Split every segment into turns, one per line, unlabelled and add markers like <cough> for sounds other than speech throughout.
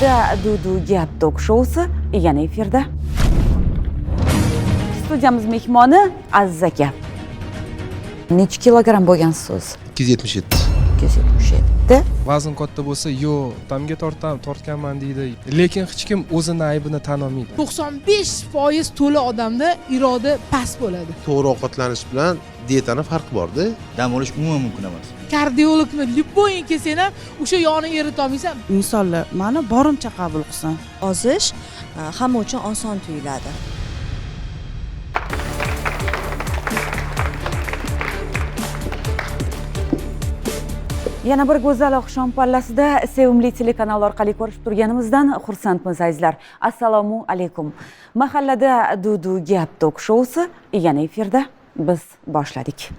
mahallada dudu gap tok shousi yana efirda studiyamiz mehmoni aziz aka necha kilogramm bo'lgansiz o'zi
ikki yuz yetmish yetti
ikki yuz yetmish yetti
vazn katta bo'lsa yo'q tamga tortam tortganman deydi lekin hech kim o'zini aybini tan olmaydi
to'qson besh foiz to'la odamda iroda past bo'ladi
to'g'ri ovqatlanish bilan diyetani farqi borda
dam olish umuman mumkin emas
kardiologni любойing kelsang ham o'sha yog'ni eritolmaysan
insonlar mani borimcha qabul qilsin.
Ozish e, hamma uchun oson tuyuladi.
Yana bir go'zal oqshom pallasida sevimli telekanal orqali ko'rishib turganimizdan xursandmiz azizlar. Assalomu alaykum. Mahallada dudu gap tok shousi yana efirda biz boshladik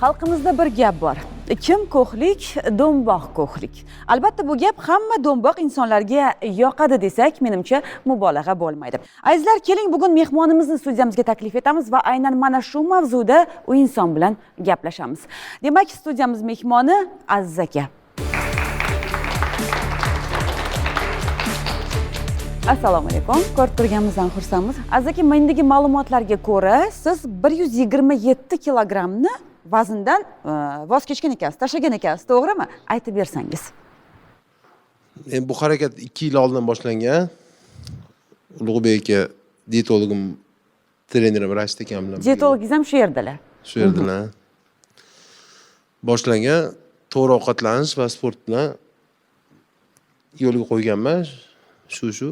xalqimizda bir gap bor. Kim ko'hlik do'mboq ko'hlik? Albatta bu gap hamma do'mboq insonlarga yoqadi desak menimcha mubolag'a bo'lmaydi. Azizlar keling bugun mehmonimizni studiyamizga taklif etamiz va aynan mana shu mavzuda u inson bilan gaplashamiz. Demak studiyamiz mehmoni aziz aka. Assalomu alaykum. Ko'rib turganimizdan xursandmiz. Aziz aka mendagi ma'lumotlarga ko'ra siz bir yuz yigirma yetti kilogrammni vazndan e, voz kechgan ekansiz tashlagan ekansiz to'g'rimi? Aytib bersangiz.
Endi bu harakat ikki yil oldin boshlangan. Ulug'bek aka diyetologim trenerim rashid akam bilan
dietologingiz ham shu yerdalar.
Shu yerdalar. Boshlangan to'g'ri ovqatlanish va sport bilan yo'lga qo'yganman. Shu shu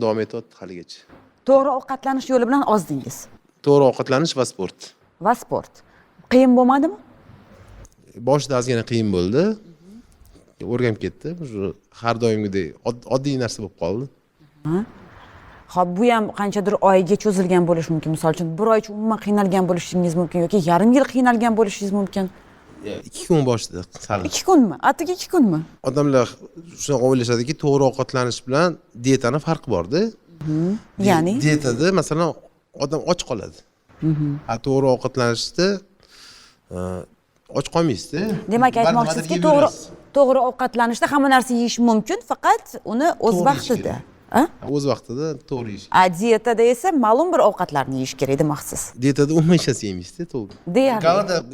davom etyapti haligacha.
To'g'ri ovqatlanish yo'li bilan ozdingiz.
To'g'ri ovqatlanish va sport.
Va sport qiyin bo'lmadimi?
Boshida ozgina qiyin bo'ldi. O'rganib ketdi. Уже har doimgidek od- oddiy narsa bo'lib qoldi.
Ho'p bu ham qanchadir oyga cho'zilgan bo'lishi mumkin. Misol uchun bir oycha umuman qiynalgan bo'lishingiz mumkin yoki yarim yil qiynalgan bo'lishingiz mumkin?
Ikki kun boshida sal.
Ikki kunmi? Atigi ikki kunmi?
Odamlar shunaqa o'ylashadiki to'g'ri ovqatlanish bilan diyetani farqi borda. Di-
ya'ni?
dietada masalan odam och qoladi. A to'g'ri ovqatlanishda och qolmaysizda.
Demak aytmoqchisizki to'g'ri to'g'ri ovqatlanishda hamma narsa yeyish mumkin faqat uni o'z vaqtida
o'z vaqtida to'g'ri yeyish
a dietada esa ma'lum bir ovqatlarni yeyish kerak demoqchisiz.
Dietada umuman hech narsa yemaysizda to'g'ri
deyarli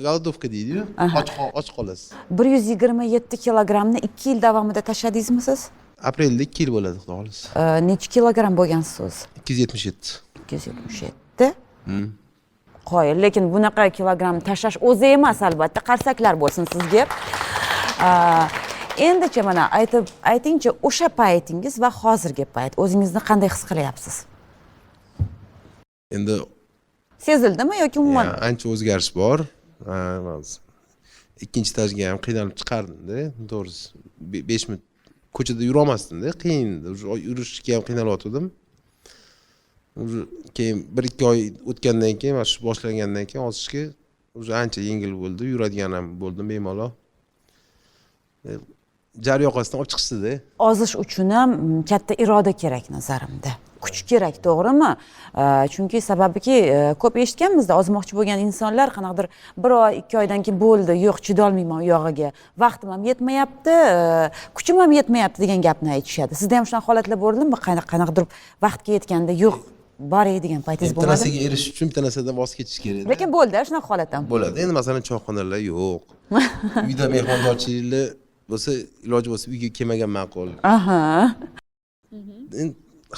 голодовка deydiyu och qol- och qolasiz.
Bir yuz yigirma yetti kilogrammni ikki yil davomida tashladingizmi siz?
Aprelda ikki yil bo'ladi xudo xohlasa.
Necha kilogramm bo'lgansiz o'zi
ikki yuz yetmish yetti.
Ikki yuz yetmish yetti qoyil. Lekin bunaqa kilogramm tashlash o'zi emas albatta. Qarsaklar bo'lsin sizga. A, endichi mana aytib aytingchi o'sha paytingiz va hozirgi payt o'zingizni qanday his qilyapsiz?
Endi
sezildimi yoki umuman?
Ancha o'zgarish bor. Ikkinchi stajga ham qiynalib chiqardimda. To'g'risi Be- besh minut ko'chada yurolmasdimda qiyin yurishga ham qiynalyotgandim уже keyin bir ikki oy o'tgandan keyin mana shu boshlangandan keyin ozishga уже ancha yengil bo'ldi yuradigan ham bo'ldim bemalol E, jar yoqasidan olib chiqishdida
ozish uchun ham mm, katta iroda kerak nazarimda kuch kerak to'g'rimi A, chunki sababiki e, ko'p eshitganmizda ozmoqchi bo'lgan insonlar qanaqadir bir oy ikki oydan keyin bo'ldi yo'q chidolmayman u yog'iga vaqtim ham yetmayapti e, kuchim ham yetmayapti degan gapni aytishadi sizda ham shunaqa holatlar bo'ldimi Qana- qanaqadir vaqtga yetganda yo'q Boray degan paytingiz
bitta
bo'lmadimi
narsaga erishish uchun bitta narsadan voz kechish kerak
lekin bo'ldi shunaqa holat ham
bo'ladi. Endi masalan choyxonalar yo'q. <laughs> Uyda mehmondorchiliklar bo'lsa iloji bo'lsa uyga kelmagan ma'qul.
Aha.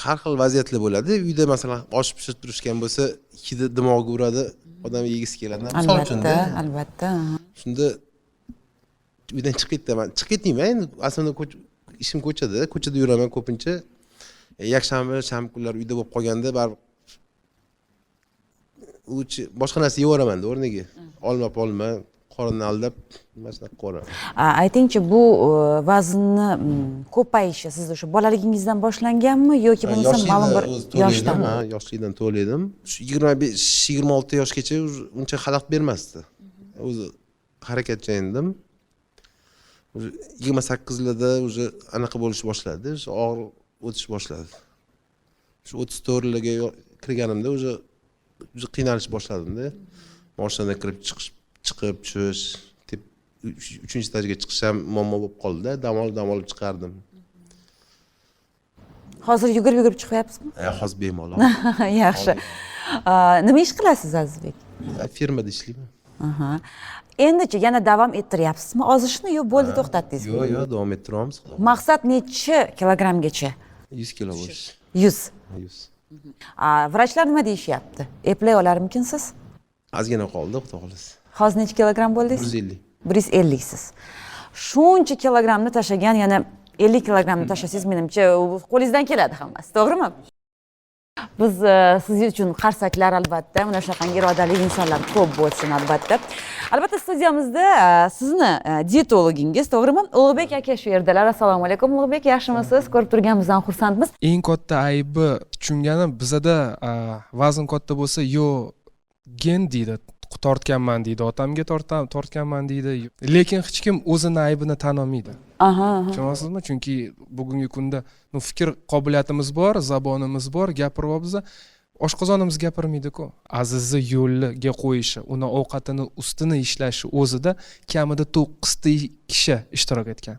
Har xil vaziyatlar bo'ladi. Uyda masalan osh pishirib turishgan bo'lsa ikkida dimog'i uradi odam yegisi keladi misol
albatta
uchunda
albatta.
Shunda uydan chiqib ketaman chiqib ketmayman endi aslida ishim ko'chada ko'chada yuraman ko'pincha yakshanba shanba kunlari uyda bo'lib qolganda baribir boshqa narsa yeyaveramanda o'rniga. Olma polma qorinni aldab mana shunaqa qilaveraman
A, aytingchi bu e, vaznni mm, ko'payishi sizda o'sha bolaligingizdan boshlanganmi yoki bo'lmasa ma'lum bir yoshdan?
yoshlikdan to'ladim shu yigirma besh yigirma olti yoshgacha uncha xalaqit bermasdi. O'zi harakatchan edim yigirma sakkizlarda уже anaqa bo'lish boshladi. Og'riq o'tish boshladi. Shu o'ttiz to'rtlarga kirganimda уже уже qiynalish boshladimda. Moshinadan kirib chiqish chiqib tushish uchinchi etajga chiqish ham muammo bo'lib qoldida dam olib dam olib chiqardim.
Hozir yugurib yugurib chiqyapsizmi?
Hozir bemalol. <laughs>
Yaxshi. Nima ish qilasiz azizbek?
Firmada ishlayman.
Endichi yana davom ettiryapsizmi? Ozishni yo bo'ldi to'xtatdingizmi
yo'q yo'q davom ettiramiz.
Maqsad nechi kilogrammgacha
yuz kilo bo'lish
yuz
yuz
A, vrachlar nima deyishyapti eplay olarmikinsiz
ozgina qoldi xudo xohlasa
hozir necha kilogramm
bir
bo'ldingiz
yuz ellik.
Bir yuz elliksiz. Shuncha kilogrammni tashlagan yana ellik kilogrammni tashlasangiz menimcha qo'lingizdan keladi hammasi to'g'rimi biz e, siz uchun qarsaklar albatta. Mana shunaqangi irodali insonlar ko'p bo'lsin albatta. Albatta studiyamizda e, sizni e, dietologingiz to'g'rimi? Ulug'bek aka shu yerdalar assalomu alaykum. Ulug'bek yaxshimisiz? Ko'rib turganimizdan xursandmiz.
Eng katta aybi tushunganim bizada vazn katta bo'lsa yo gen deydi tortganman deydi otamga tortganman deydi. Lekin hech kim o'zini aybini tan olmaydi.
Aha aha.
tushunyapsizmi? Chunki bugungi kunda ну fikr qobiliyatimiz bor zabonimiz bor gapiryapmiz oshqozonimiz gapirmaydiku. Azizni yo'liga qo'yishi uni ovqatini ustini ishlashi o'zida kamida to'qqizta kishi ishtirok etgan.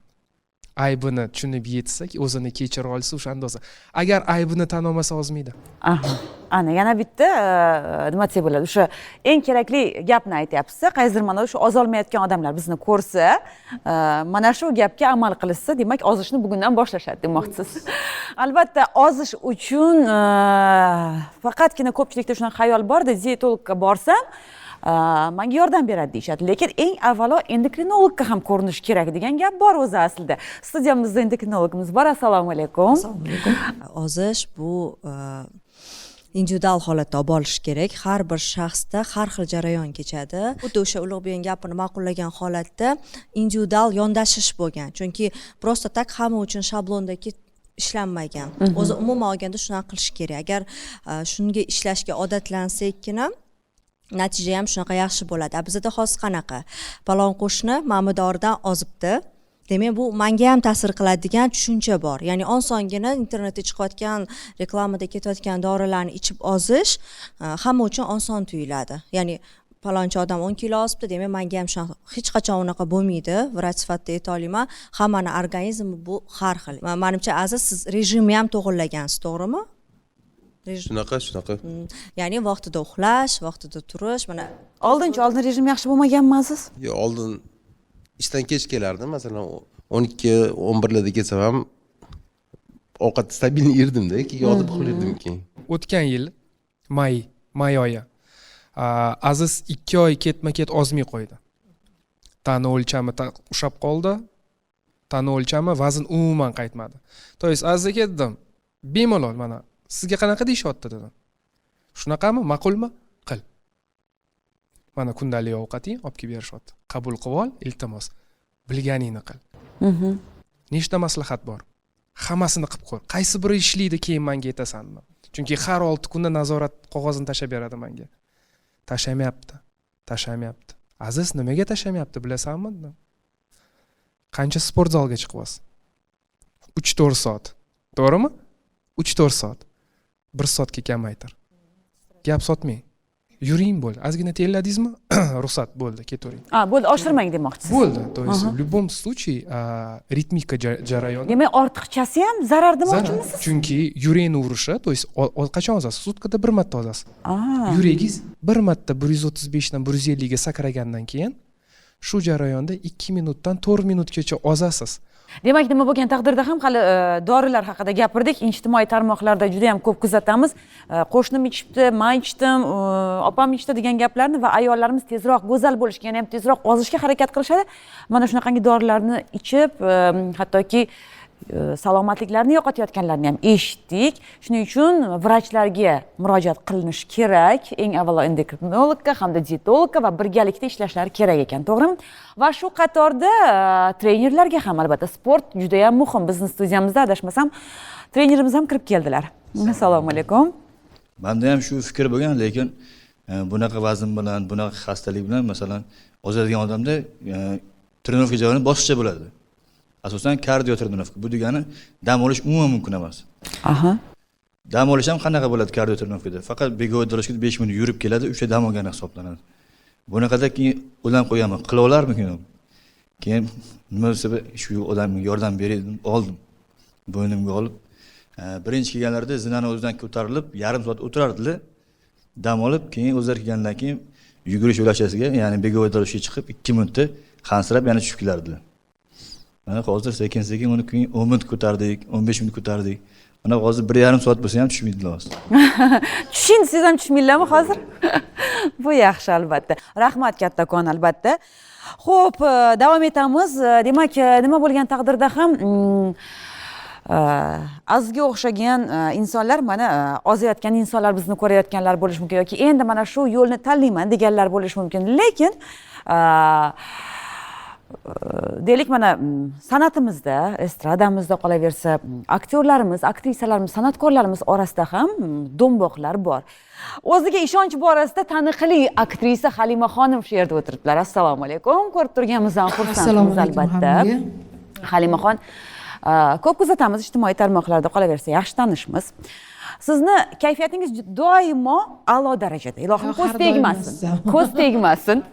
Aybini tushunib yetsak o'zini kechira olsa o'shanda o'zi agar aybini tan olmasa ozmaydi
ana yana bitta e, nima desak bo'ladi? O'sha eng kerakli gapni aytyapsiz qaysidir mana o'sha ozolmayotgan odamlar bizni ko'rsa e, mana shu gapga amal qilishsa demak ozishni bugundan boshlashadi demoqchisiz. <laughs> Albatta ozish uchun e, faqatgina ko'pchilikda shunaqa xayol borda dietologga borsam manga yordam beradi deyishadi. Lekin eng avvalo endokrinologga ham ko'rinish kerak degan gap bor o'zi aslida. Studiyamizda endokrinologimiz bor. Assalomu alaykum.
Ozish bu e, individual holatda olib borish kerak. Har bir shaxsda har xil jarayon kechadi. Xuddi o'sha ulug'bekning gapini ma'qullagan holatda individual yondashish bo'lgan. Chunki просто так hamma uchun shablondagi ishlanmagan. O'zi umuman olganda shunaqa qilish kerak. Agar e, shunga ishlashga odatlansakkina natija ham shunaqa yaxshi bo'ladi. A bizada hozir qanaqa? Palon qo'shni mamidoridan ozibdi. Demak bu manga ham ta'sir qiladigan tushuncha bor. Ya'ni osongina internetda chiqayotgan reklamada ketayotgan dorilarni ichib ozish e, hamma uchun oson tuyuladi. Ya'ni palonchi odam o'n kilo ozibdi demak manga ham shunaqa hech qachon unaqa bo'lmaydi. Vrach sifatida ayta olaman hammani organizmi bu har xil. Manimcha aziz siz rejimni ham to'g'irlagansiz to'g'rimi?
Shunaqa shunaqa.
Ya'ni vaqtida uxlash vaqtida turish mana
oldinchi oldin rejim yaxshi bo'lmaganmi aziz
yo oldin ishdan kech kelardim. Masalan o'n ikki o'n birlarda kelsam ham ovqat stabilniy yerdimda keyin yotib uxlardim keyin.
O'tgan yil may may oyi aziz ikki oy ketma ket ozmay qo'ydi. Tana o'lchami ushlab qoldi. Tana o'lchami vazn umuman qaytmadi. То есть aziz aka dedim bemalol mana sizga qanaqa deyishyapti dedim shunaqami? Ma'qulmi? Qil. Mana kundalik ovqating olib kelib berishyapti qabul qilib ol iltimos. Bilganingni qil. Nechta maslahat bor? Hammasini qilib ko'r qaysi biri ishlaydi keyin manga aytasan deb. chunki har olti kunda nazorat qog'ozini tashlab beradi manga. Tashlamayapti tashlamayapti aziz nimaga tashlamayapti bilasanmi? Qancha sport zalga chiqyapsiz? Uch to'rt soat. To'g'rimi? Uch to'rt soat bir soatga kamaytir gap sotmang yuring bo'ldi. Ozgina terladingizmi <clears throat> ruxsat bo'ldi ketavering
a bo'ldi. Oshirmang demoqchisiz.
Bo'ldi. То есть в любом случае а, ritmika ja- jarayoni
demak ortiqchasi ham zarar demoqchimisiz?
Chunki yurakni urishi то есть qachon ozasiz? Sutkada bir marta ozasiz. Yuragingiz bir marta bir yuz o'ttiz beshdan bir yuz ellikga sakragandan keyin shu jarayonda ikki minutdan to'rt minutgacha ozasiz
demak nima bo'lgan taqdirda ham hali e, dorilar haqida gapirdik. Ijtimoiy tarmoqlarda juda yam ko'p kuzatamiz. E, qo'shnim ichibdi man ichdim opam ichdi degan gaplarni va ayollarimiz tezroq go'zal bo'lishga yana ham tezroq ozishga harakat qilishadi. Mana shunaqangi dorilarni ichib e, hattoki salomatliklarini yo'qotayotganlarni ham eshitdik. Shuning uchun vrachlarga murojaat qilinishi kerak. Eng avvalo endokrinologga hamda dietologga va birgalikda ishlashlari kerak ekan to'g'rimi? Va shu qatorda e, trenerlarga ham albatta sport juda yam muhim. Bizni studiyamizda adashmasam trenerimiz ham kirib keldilar. Assalomu alaykum.
Manda ham shu fikr bo'lgan lekin e, bunaqa vazn bilan bunaqa xastalik bilan masalan ozadigan odamda e, trenirovka jarayoni boshqacha bo'ladi asosan kardio trenirovka bu degani dam olish umuman mumkin emas.
Aha.
Dam olish ham qanaqa bo'ladi kardio trenirovkada faqat begovой дорожкада besh minut yurib keladi o'sha dam olgani hisoblanadi. Bunaqada keyin o'ylanib qo'yganman qila olarmikin keyin nima bir shu odamga yordam beray dedim oldim. Bo'ynimga olib e, birinchi kelganlarida zinani o'zidan ko'tarilib yarim soat o'tirardilar. Dam olib keyin o'zlari kelgandan keyin yugurish yo'lakchasiga ya'ni begovой дорожкаga chiqib ikki minutda hansirab yana tushib kelardilar mana hozir sekin sekin uni keyin o'n minut ko'tardik o'n besh minut ko'tardik. Mana hozir bir yarim soat bo'lsa ham tushmaydilar <laughs> hozir
tushing desangiz ham tushmaydinglarmi hozir? Bu yaxshi albatta. Rahmat kattakon albatta. Ho'p e, davom etamiz. E, demak e, nima bo'lgan taqdirda ham mm, azizga o'xshagan insonlar mana ozayotgan insonlar bizni ko'rayotganlar bo'lishi mumkin yoki endi mana shu yo'lni tanlayman deganlar bo'lishi mumkin. Lekin deylik mana mm, san'atimizda estradamizda qolaversa mm, aktyorlarimiz aktrisalarimiz san'atkorlarimiz orasida ham mm, do'mboqlar bor. O'ziga ishonch borasida taniqli aktrisa halima xonim shu yerda o'tiribdilar. Assalomu alaykum. Ko'rib turganimizdan xursandmiz albatta. halimaxon e, ko'p kuzatamiz ijtimoiy tarmoqlarda qolaversa yaxshi tanishmiz sizni kayfiyatingiz doimo a'lo darajada. Ilohim ko'z tegmasin <laughs> ko'z tegmasin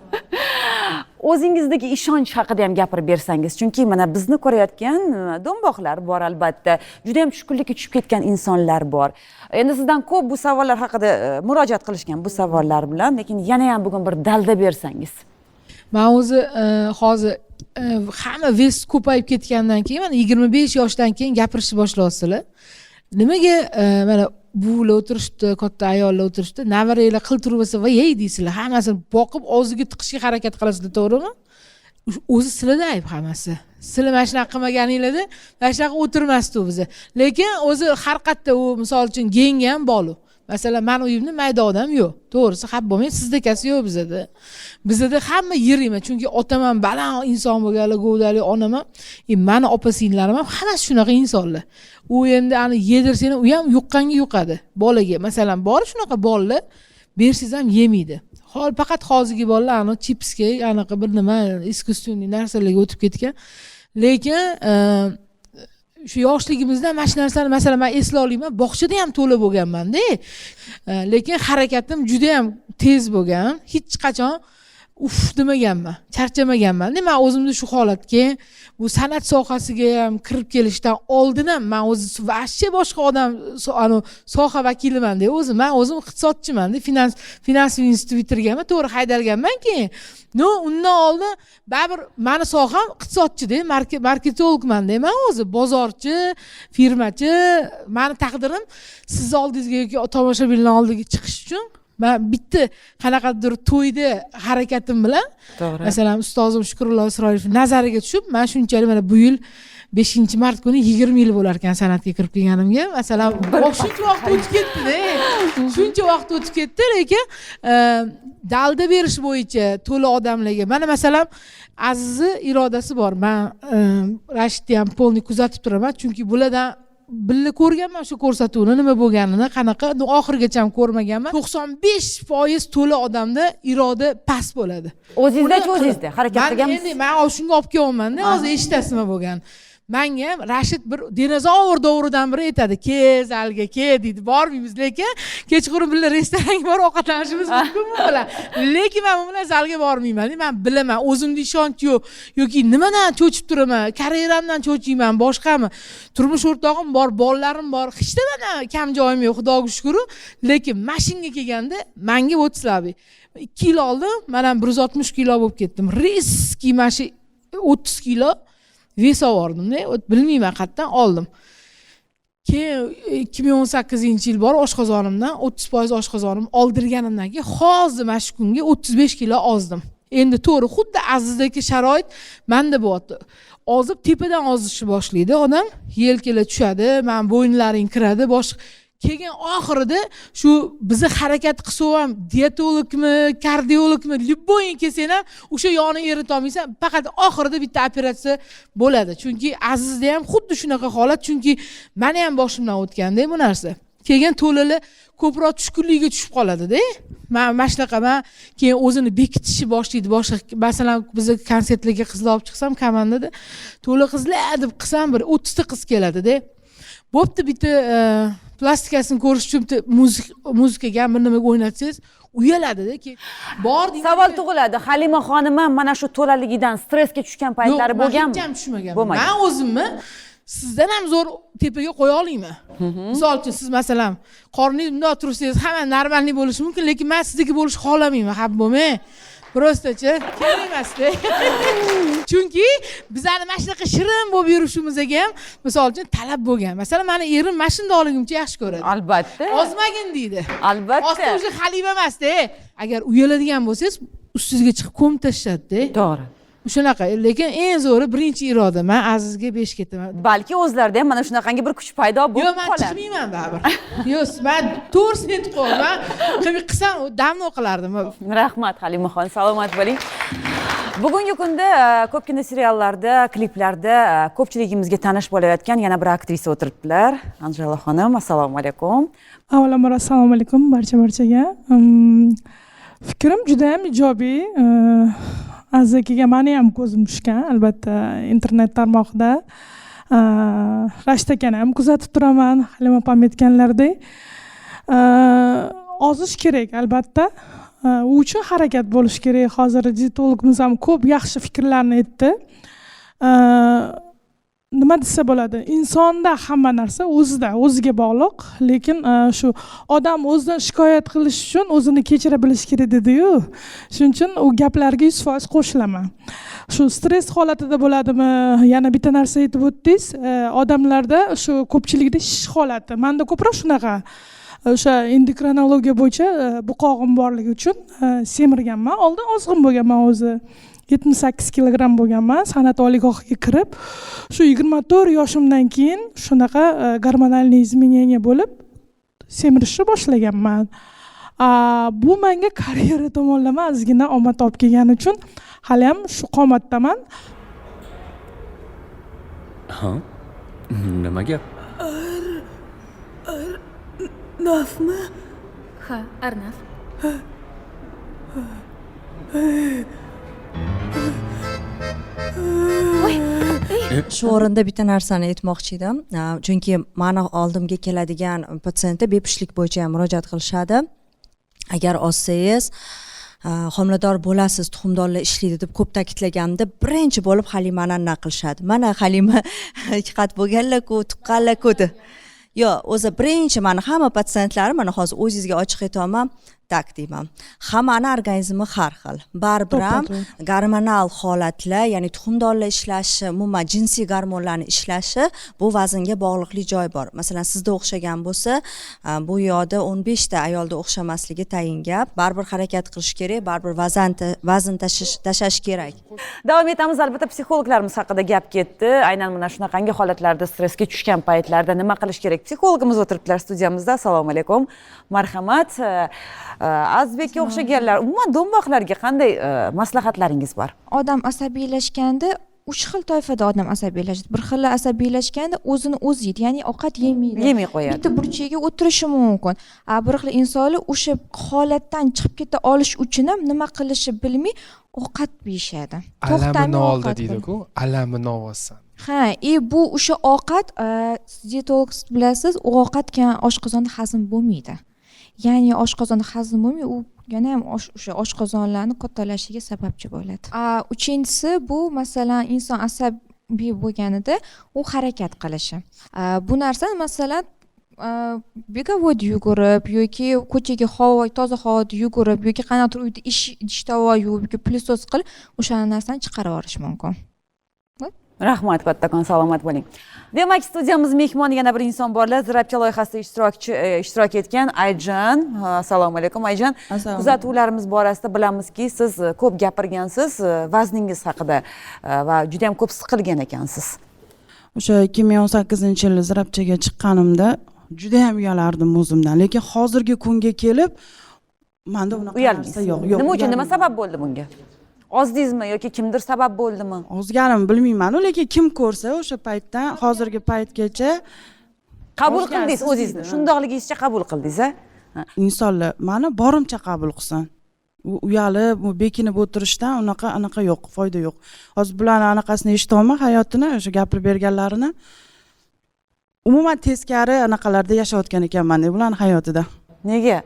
o'zingizdagi ishonch haqida ham gapirib bersangiz chunki mana bizni ko'rayotgan e, do'mboqlar bor albatta. Juda ham tushkunlikka tushib ketgan insonlar bor. Endi sizdan ko'p bu savollar haqida e, murojaat qilishgan bu savollar bilan lekin yana ham bugun bir dalda bersangiz.
Man o'zi e, hozir hamma vес ko'payib ketgandan keyin mana yigirma besh yoshdan keyin gapirishni boshlayapsizlar nimaga e, mana buvilar o'tirishdi katta ayollar o'tirishdi nevaranglar qil olsa va yey deysizlar hammasini boqib og'ziga tiqishga harakat qilasizlar to'g'rimi? O'zi sizlarda ayb hammasi. Sizlar mana shunaqa qilmaganinglarda mana shunaqa o'tirmasdi u biza. Lekin o'zi har qayerda u misol uchun gengi ham bolu. Masalan mani uyimni mayda odam yo'q. To'g'risi xafa bo'lmang sizdekasi yo'q bizada. Bizada hamma yiriyman chunki otam ham baland inson bo'lganlar govdali onam ham e, mani opa singllarim ham hammasi shunaqa insonlar. U endi ani yedirsang u ham yuqqanga yuqadi bolaga. Masalan bor shunaqa bolalar bersangiz ham yemaydi. Hol faqat hozirgi bolalar ani chipsga anaqa bir nima искусственный narsalarga o'tib ketgan. Lekin e, shu yoshligimizda mana shu narsani masalan man eslay olmayman bog'chada ham to'la bo'lganmanda lekin harakatim juda yam tez bo'lgan hech qachon uf demaganman charchamaganmanda man o'zimni shu holat keyin bu san'at sohasiga ham kirib kelishdan oldin ham man o'zi вообще boshqa odam so- anavi soha vakilimanda o'zim man o'zim iqtisodchimanda finans finansiy institut bitirganman to'g'ri haydalganman keyin no undan oldin baribir mani soham iqtisodchida marke- marketologmanda man o'zi bozorchi firmachi mani taqdirim sizni oldingizga yoki tomoshabinlar oldiga chiqish uchun man bitta qanaqadir to'yda harakatim bilan
to'g'ri.
masalan ustozim shukurullo isroilov nazariga tushib man shunchalik mana bu yil beshinchi mart kuni yigirma yil bo'lar ekan san'atga kirib kelganimga. Masalan shuncha vaqt o'tib ketdida. <laughs> Shuncha vaqt o'tib ketdi lekin e, dalda berish bo'yicha to'la odamlarga mana masalan azizni irodasi bor. Man e, rashidni ham полный kuzatib turaman chunki bulardan birga ko'rganman shu ko'rsatuvni. Nima bo'lganini qanaqa? Oxirigacha ham ko'rmaganman. to'qson besh foiz to'la odamda iroda past bo'ladi.
O'zingizdachi o'zingizda? Harakat qilganmisiz?
endi man shunga olib kelyapmanda hozir eshitasiz nima bo'lgan manga ham rashid bir dinozavr davridan biri aytadi ke zalga ke deydi bormaymiz lekin kechqurun birga restoranga borib ovqatlanishimiz mumkinmi u bilan lekin man u bilan zalga bormayman man bilaman o'zimda ishonch yo'q yoki nimadan cho'chib turaman karyeramdan cho'chiyman boshqami turmush o'rtog'im bor bolalarim bor hech nimadan kam joyim yo'q xudoga shukru lekin mashinga kelganda manga вот слабый ikki yil oldin man ham bir yuz oltmish kilo bo'lib ketdim резкий mana shu o'ttiz kilo Vес olibordimda bilmayman qayerdan oldim. Keyin e, ikki ming o'n sakkizinchi yil borib oshqozonimdan o'ttiz foiz oshqozonim oldirganimdan keyin hozir mana shu kunga o'ttiz besh kilo ozdim. Endi to'g'ri xuddi azizdagi sharoit manda bo'lyapti. Ozib tepadan ozishni boshlaydi odam yelkalar tushadi man bo'yinlaring kiradi boshqa keyin oxirida shu bizni harakat qilsa ham dietologmi kardiologmi любойing kelsang ham o'sha yog'ni eritolmaysan faqat oxirida bitta operatsiya bo'ladi. Chunki azizda ham xuddi shunaqa holat. Chunki mani ham boshimdan o'tganda bu narsa. Keyin to'lalar ko'proq tushkunlikka tushib qoladida man mana shunaqa man keyin o'zini bekitishni boshlaydi. Boshqa masalan bizni konsertlarga qizlar olib chiqsam komandada to'la qizlar deb qilsam bir o'ttizta qiz keladida. Bo'pti bitta e, plastikasini ko'rish uchun bitta muzik- muzikaga bir nimaga o'ynatsangiz uyaladida keyin. Bor
savol tug'iladi. Halima xonim ham mana shu to'laligidan stressga tushgan paytlari bo'lganmi?
hech ham tushmaganman
Bo'lmagan.
man o'zimni sizdan ham zo'r tepaga qo'ya olmayman misol uchun siz masalan qorningiz bundoq tursangiz hamma normalniy bo'lishi mumkin lekin man sizniki bo'lishni xohlamayman. Xafa bo'lmang prostachi kerak emasda chunki bizani mana shunaqa shirin bo'lib yurishimizga ham misol uchun talab bo'lgan. Masalan mani erim mashinada olgunimcha yaxshi ko'radi.
Albatta.
Ozmagin deydi.
Albatta.
Osti уже halima emasda agar uyaladigan bo'lsangiz ustingizga chiqib ko'mib tashlashadida
to'g'ri
shunaqa. Lekin eng zo'ri birinchi iroda. Man azizga besh ketaman.
Balki o'zlarida ham mana shunaqangi bir kuch paydo
yo'q
bo'lib
man
qolar
chiqmayman baribir. Yo'q man aytib qo'yaman qilib qilsam damno qilardim
rahmat halimaxon. Salomat bo'ling. Bugungi kunda e, ko'pgina seriallarda kliplarda e, ko'pchiligimizga tanish bo'layotgan yana bir aktrisa o'tiribdilar. Anjela xonim assalomu alaykum.
Avvalambor assalomu alaykum. Barcha barchaga fikrim juda yam ijobiy Uh, mani ham ko'zim tushgan albatta internet tarmog'ida rashid akani ham kuzatib turaman halima opam aytganlaridek ozish kerak albatta. U uchun harakat bo'lishi kerak. Hozir dietologimiz ham ko'p yaxshi fikrlarni aytdi. Nima desa bo'ladi. Insonda hamma narsa o'zida o'ziga bog'liq. Lekin e, shu odam o'zidan shikoyat qilish uchun o'zini kechira bilishi kerak dediyu. Shuning uchun u gaplarga yuz foiz qo'shilaman shu stress holatida bo'ladimi? Yana bitta narsa aytib o'tdingiz. E, odamlarda shu ko'pchilikda shish holati. Manda ko'proq shunaqa. O'sha endokrinologiya bo'yicha e, buqog'im borligi uchun semirganman. Oldin ozg'in bo'lganman o'zi. Yetmish sakkiz kilogramm bo'lganman. San'at oliygohiga kirib shu yigirma to'rt yoshimdan keyin shunaqa e, gormonalniy изменение bo'lib semirishni boshlaganman. Bu menga karyera tomonlama ozgina omad olib kelgani uchun haliyam shu qomatdaman.
Ha? Nima gap?
Ha arnaf E,
shu o'rinda bitta narsani aytmoqchi edim chunki mani oldimga keladigan patsientlar bepushtlik bo'yicha ham murojaat qilishadi. Agar ozsangiz homilador bo'lasiz tuxumdonlar ishlaydi deb ko'p ta'kidlaganimda birinchi bo'lib halimani anaqa qilishadi. Mana halima <laughs> ikki qat bo'lganlar-ku deb yo'q o'zi birinchi mani hamma patsientlarim mana hozir o'zingizga ochiq aytyapman tak deyman. Hammani organizmi har xil. Baribir ham gormonal holatlar ya'ni tuxumdonlar ishlashi umuman jinsiy gormonlarni ishlashi bu vaznga bog'liqli joy bor. Masalan sizda o'xshagan bo'lsa bu yoqda o'n beshta ayolda o'xshamasligi tayin gap. Baribir harakat qilish kerak baribir vazn vazn tashlash kerak.
Davom etamiz. Albatta psixologlarimiz haqida gap ketdi. Aynan mana shunaqangi holatlarda stressga tushgan paytlarda nima qilish kerak? Psixologimiz o'tiribdilar studiyamizda. Assalomu alaykum. Marhamat E, e, azizbekka o'xshaganlar. Umuman do'mboqlarga qanday e, maslahatlaringiz bor?
Odam asabiylashganda uch xil toifada odam asabiylashadi bir xili asabiylashganda o'zini o'zi yeydi ya'ni ovqat yemaydi
yemay qo'yadi.
Bitta burchagiga o'tirishi mumkin. A bir xil insonlar o'sha holatdan chiqib keta olish uchun ham nima qilishni bilmay ovqat yeyishadi
alamini oldi deydiku. Alamini olsan
ha и bu o'sha ovqat dietolog bilasiz u ovqat oshqozonda hazm bo'lmaydi ya'ni oshqozon hazm bo'lmay u yana ham o'sha oshqozonlarni kattalashiga sababchi bo'ladi a, uchinchisi bu masalan inson asabiy bo'lganida u harakat qilishi. Bu narsa masalan begovod yugurib yoki ko'chaga havo toza havoda yugurib yoki qanaqadir uyda ish idish tovoq yuvib yoki plyusos qilib o'sha narsani chiqarib yuborish mumkin.
Rahmat kattakon salomat bo'ling. Demak studiyamiz mehmoni yana bir inson borlar. Zirabcha loyihasida ishtirokchi e, ishtirok etgan ayjan. Ha, assalomu alaykum ayjan.
Assalomu
kuzatuvlarimiz borasida bilamizki siz e, ko'p gapirgansiz e, vazningiz haqida va juda yam ko'p siqilgan ekansiz.
O'sha ikki ming o'n sakkizinchi yili zirabchaga chiqqanimda juda yam uyalardim o'zimdan. Lekin hozirgi kunga kelib manda unaqa narsa yo'q yo'q
nima uchun nima sabab bo'ldi bunga ozdingizmi yoki kimdir sabab bo'ldimi?
Ozganimni bilmaymanu lekin kim ko'rsa o'sha paytdan hozirgi paytgacha
qabul qildingiz o'zingizni shundoqligingizcha qabul qildingiz a
insonlar mani borimcha qabul qilsin. Uyalib bekinib o'tirishdan unaqa anaqa yo'q foyda yo'q. Hozir bularni anaqasini eshityapman hayotini o'sha gapirib berganlarini umuman teskari anaqalarda yashayotgan ekanman bularni hayotida.
Nega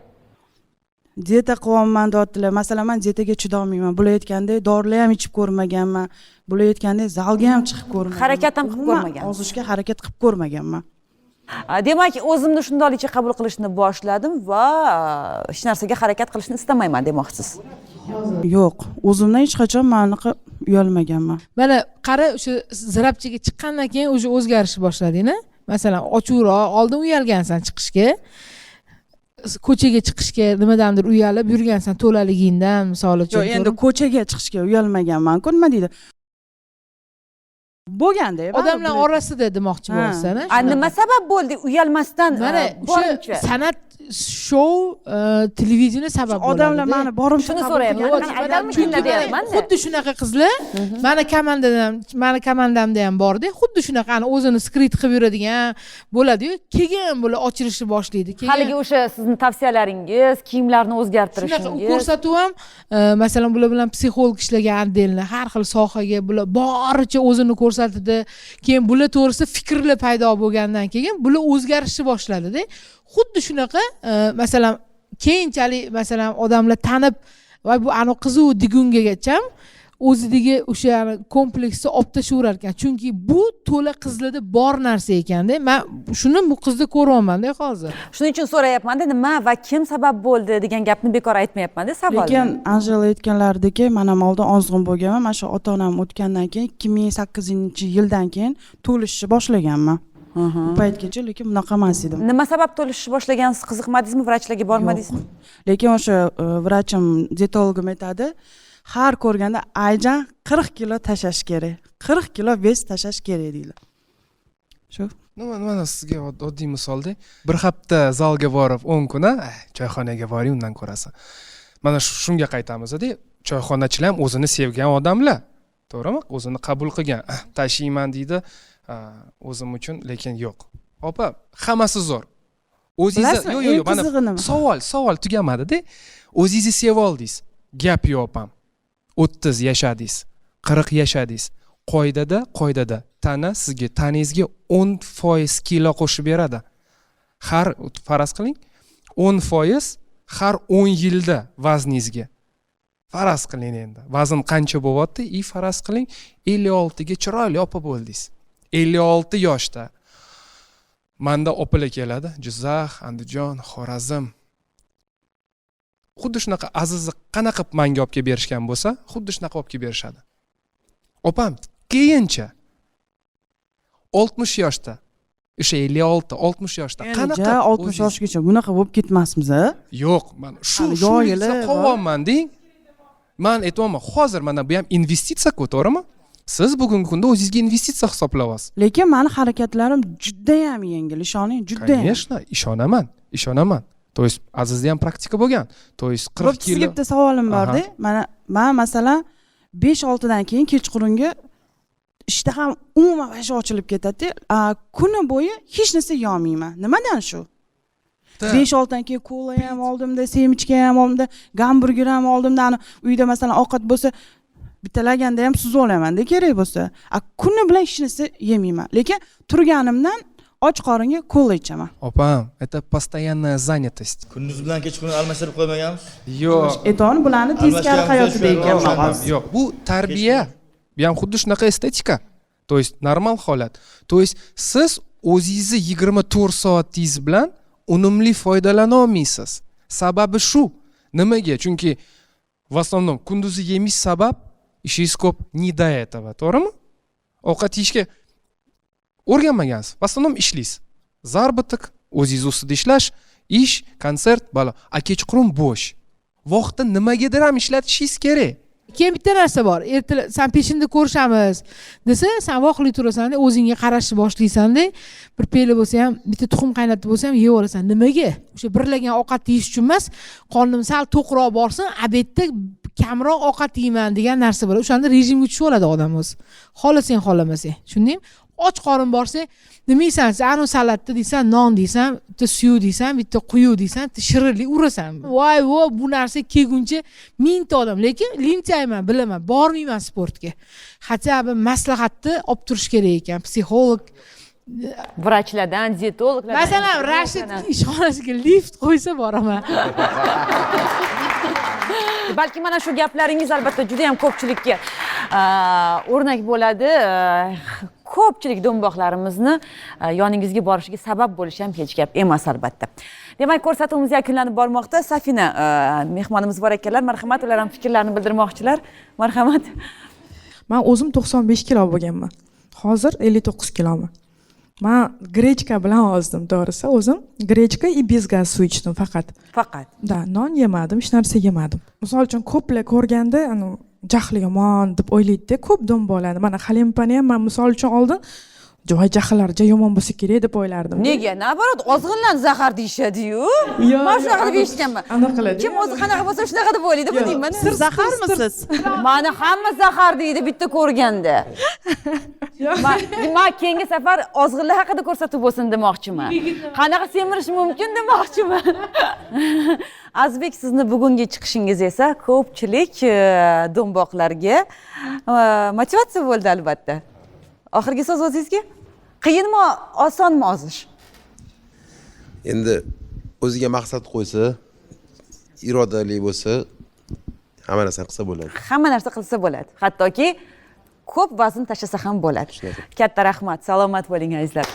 dieta qilyapman deyaptilar masalan man dietaga chidolmayman bular aytgandek dorilar ham ichib ko'rmaganman. Bular aytgandek zalga ham chiqib ko'rmaganman.
Harakat ham qilib ko'rmagansiz.
ozishga harakat qilib ko'rmaganman.
Demak o'zimni shundoqligicha qabul qilishni boshladim va a, hech narsaga harakat qilishni istamayman demoqchisiz?
Yo'q o'zimdan hech qachon man anaqa uyalmaganman.
Mana qara o'sha zirapchaga chiqqandan keyin уже o'zgarishni boshladingda masalan ochuvroq oldin uyalgansan chiqishga ko'chaga chiqishga nimadandir uyalib yurgansan to'laligingdan misol uchun
yo'q endi ko'chaga chiqishga uyalmaganmanku nima deydi? Bo'lganda
odamlar orasida demoqchi
a nima sabab bo'ldi uyalmasdan
mana
boringchi
o'sha san'at shou e, televideniya sabab
odamlar
bo'ladida.
mani borimcha
Shuni so'rayapman.
Chunki xuddi shunaqa qizlar mani komandada ham mani komandamda ham borda xuddi shunaqani o'zini skrit qilib yuradigan bo'ladiyu. Keyin bular ochilishni boshlaydi keyin
haligi o'sha sizni tavsiyalaringiz kiyimlarni
shunaqa
o'zgartirishingiz
ko'rsatuv ham e, masalan bular bilan psixolog ishlagan отдельно har xil sohaga bular boricha o'zini ko'rsatdi keyin bular to'g'risida fikrlar paydo bo'lgandan keyin bular o'zgarishni boshladida xuddi shunaqa masalan keyinchalik masalan odamlar tanib voy bu anavi qizu digungagacha o'zidagi o'sha kompleksni olib tashlaverar ekan. Chunki bu to'la qizlarda bor narsa ekanda. Man shuni bu qizda ko'ryapmanda hozir.
Shuning uchun so'rayapmanda nima va kim sabab bo'ldi degan gapni bekor aytmayapmanda savolni
lekin anjela aytganlaridek man ham oldin ozg'in bo'lganman. Mana shu ota onam o'tgandan keyin ikki ming sakkizinchi yildan keyin to'lishni boshlaganman bu paytgacha lekin bunaqa emas edim.
Nima sabab to'lishni boshlagansiz? Qiziqmadingizmi? Vrachlarga bormadingizmi
lekin o'sha e, vrachim dietologim aytadi har ko'rganda ayjan qirq kilo tashlash kerak. Qirq kilo vес tashlash kerak deydi. Shu.
Nima mana sizga od- oddiy misolda bir hafta zalga borib o'n kun a "Ay, choyxonaga boring undan ko'rasan. Mana shu- shunga qaytamizda choyxonachilar ham o'zini sevgan odamlar. To'g'rimi? O'zini qabul qilgan. "Ah, tashiyman deydi o'zim uchun lekin yo'q. Opa hammasi zo'r. O'zingizni yo'q yo'q yo'q mana savol savol tugamadida. O'zingizni sevib oldingiz gap yopam o'ttiz yashadingiz qirq yashadingiz. Qoidada qoidada. Tana sizga tanangizga o'n foiz kilo qo'shib beradi. Har faraz qiling o'n foiz har o'n yilda vazningizga. Faraz qiling endi. Vazn qancha bo'lyapti? И faraz qiling ellik oltiga chiroyli opa bo'ldingiz ellik olti yoshda. Manda opalar keladi. Jizzax andijon xorazm. Xuddi shunaqa azizni qanaqa qilib manga olib kelib berishgan bo'lsa xuddi shunaqa olib kelib berishadi. Opam keyincha oltmish yoshda o'sha ellik olti oltmish yoshda qanaqa
oltmish yoshgacha bunaqa bo'lib ketmasmiz a
yo'q man shu
Hali
shu
yoyili
yilda
bor.
qolyapman deng man aytyapman hozir mana bu ham investitsiyaku to'g'rimi siz bugungi kunda o'zingizga investitsiya hisoblayapsiz
lekin mani harakatlarim judayam yengil ishoning judayam
конечно ishonaman ishonaman. То есть azizda ham praktika bo'lgan. То есть qirq
sizga
kilo
bitta savolim borda mana man masalan besh oltidan keyin kechqurungi ishtaham umuman vaysha ochilib ketadida kuni bo'yi hech narsa yeolmayman nimadan shu? Besh oltidan keyin kola ham oldimda semichka ham oldimda gamburger ham oldimda. Uyda masalan ovqat bo'lsa bitta laganda ham suzib olamanda kerak bo'lsa a kuni bilan hech narsa yemayman lekin turganimdan och qoringa kola ichaman
opam это постоянная занятость
kunduz bilan kechqurun almashtirib qo'ymaganmiz
yo'q
aytoni bularni teskari
Almashgan
hayotida
shu-
ekanman
yo'q,
hozir
yo'q bu tarbiya bu ham xuddi shunaqa estetika то есть normal holat то есть siz o'zingizni yigirma to'rt soatingiz bilan unumli foydalana olmaysiz sababi shu nimaga chunki в основном kunduzi yemish sabab ishingiz ko'p не до этого to'g'rimi ovqat yeyishga o'rganmagansiz в основном ishlaysiz заработок o'zingizni ustida ishlash ish konsert balo a kechqurun bo'sh vaqtni nimagadir ham ishlatishingiz kerak
keyin bitta narsa bor ertalab san peshinda ko'rishamiz desa san voqli turasanda o'zingga qarashni boshlaysanda bir peli bo'lsa ham bitta tuxum qaynatib bo'lsa ham yeb olasan nimaga o'sha birlagan ovqatni yeyish uchun emas qornim sal to'qroq borsin обедda kamroq ovqat yeyman degan narsa bo'ladi. O'shanda rejimga tushib oladi odam o'zi. Xohlasang xohlamasang. Tushundingmi? Och qorin borsa nima yeysan? Desa anavi salatni deysan non deysan bitta suyu deysan bitta quyi deysan bitta shirinlik urasan. Voy vo bu narsa kelguncha mingta odam. Lekin lentayman bilaman. Bormayman sportga. Хотя бы maslahatni olib turish kerak ekan. Psixolog
vrachlardan dietologlardan.
Masalan rashid ishxonasiga lift qo'ysa boraman <laughs>
balki mana shu gaplaringiz albatta juda yam ko'pchilikka a, o'rnak bo'ladi. A, ko'pchilik do'mboqlarimizni a, yoningizga borishiga sabab bo'lishi ham hech gap emas albatta. Demak ko'rsatuvimiz yakunlanib bormoqda. Safina mehmonimiz bor ekanlar. Marhamat ular ham fikrlarini bildirmoqchilar. Marhamat.
Man o'zim to'qson besh kilo bo'lganman. Hozir ellik to'qqiz kiloman man grechka bilan ozdim to'g'risi. O'zim grechka и без gaz suv ichdim faqat.
Faqat?
Да non yemadim hech narsa yemadim. Misol uchun ko'plar ko'rganda jahli yomon deb o'ylaydida ko'p do'mboqlarni mana halimpani ham man misol uchun oldin voy jahllari juda yomon bo'lsa kerak deb o'ylardim
nega? Naоборот ozg'inlarni zahar deyishadiyu.
Yo'q,
man shunaqa deb eshitganman.
anaqilar
kim o'zi qanaqa bo'lsa shunaqa deb o'ylaydi bu deyman.
siz zaharmisiz?
mani hamma zahar deydi bitta ko'rganda. Man keyingi safar ozg'inlar haqida ko'rsatuv bo'lsin demoqchiman. Qanaqa semirish mumkin demoqchiman. <laughs> Azizbek sizni bugungi chiqishingiz esa ko'pchilik e, do'mboqlarga e, motivatsiya bo'ldi albatta. Oxirgi so'z o'zingizga qiyinmi osonmi ozish?
Endi o'ziga maqsad qo'ysa irodali bo'lsa hamma narsani qilsa bo'ladi.
Hamma narsa qilsa bo'ladi. Hattoki ko'p vazn tashlasa ham bo'ladi. Katta rahmat salomat bo'ling azizlar.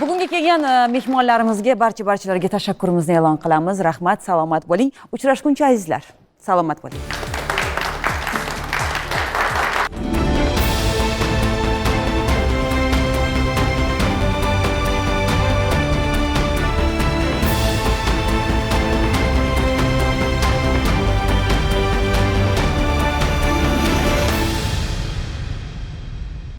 Bugungi kelgan e, mehmonlarimizga barcha barchalarga tashakkurimizni e'lon qilamiz. Rahmat salomat bo'ling. Uchrashguncha azizlar salomat bo'ling